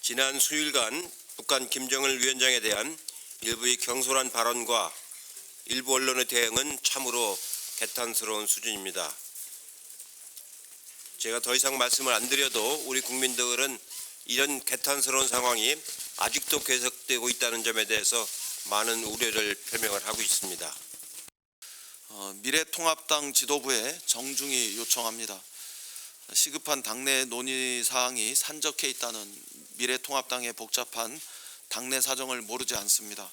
지난 수일간 북한 김정일 위원장에 대한 일부의 경솔한 발언과 일부 언론의 대응은 참으로 개탄스러운 수준입니다. 제가 더 이상 말씀을 안 드려도 우리 국민들은 이런 개탄스러운 상황이 아직도 계속되고 있다는 점에 대해서 많은 우려를 표명을 하고 있습니다. 어, 미래통합당 지도부에 정중히 요청합니다. 시급한 당내 논의 사항이 산적해 있다는 미래통합당의 복잡한 당내 사정을 모르지 않습니다.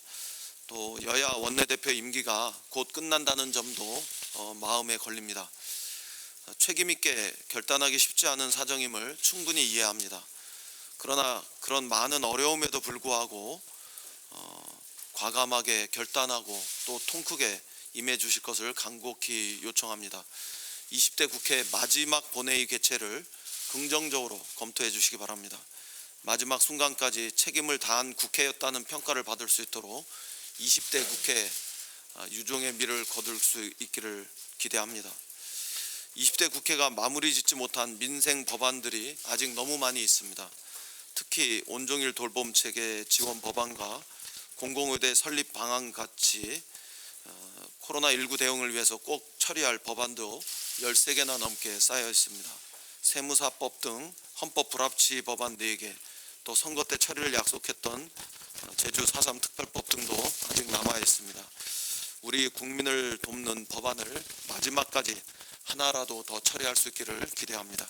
또 여야 원내대표 임기가 곧 끝난다는 점도 어, 마음에 걸립니다. 어, 책임 있게 결단하기 쉽지 않은 사정임을 충분히 이해합니다. 그러나 그런 많은 어려움에도 불구하고 어, 과감하게 결단하고 또 통크게 임해 주실 것을 간곡히 요청합니다. 20대 국회 마지막 본회의 개최를 긍정적으로 검토해 주시기 바랍니다. 마지막 순간까지 책임을 다한 국회였다는 평가를 받을 수 있도록 20대 국회 아, 유종의 미를 거둘 수 있기를 기대합니다. 20대 국회가 마무리 짓지 못한 민생 법안들이 아직 너무 많이 있습니다. 특히 온종일 돌봄 체계 지원 법안과 공공의대 설립 방안 같이 어, 코로나19 대응을 위해서 꼭 처리할 법안도 13개나 넘게 쌓여 있습니다. 세무사법 등 헌법 불합치 법안 4개, 또 선거 때 처리를 약속했던 어, 제주 4.3 특별법 등도 아직 남아 있습니다. 우리 국민을 돕는 법안을 마지막까지 하나라도 더 처리할 수 있기를 기대합니다.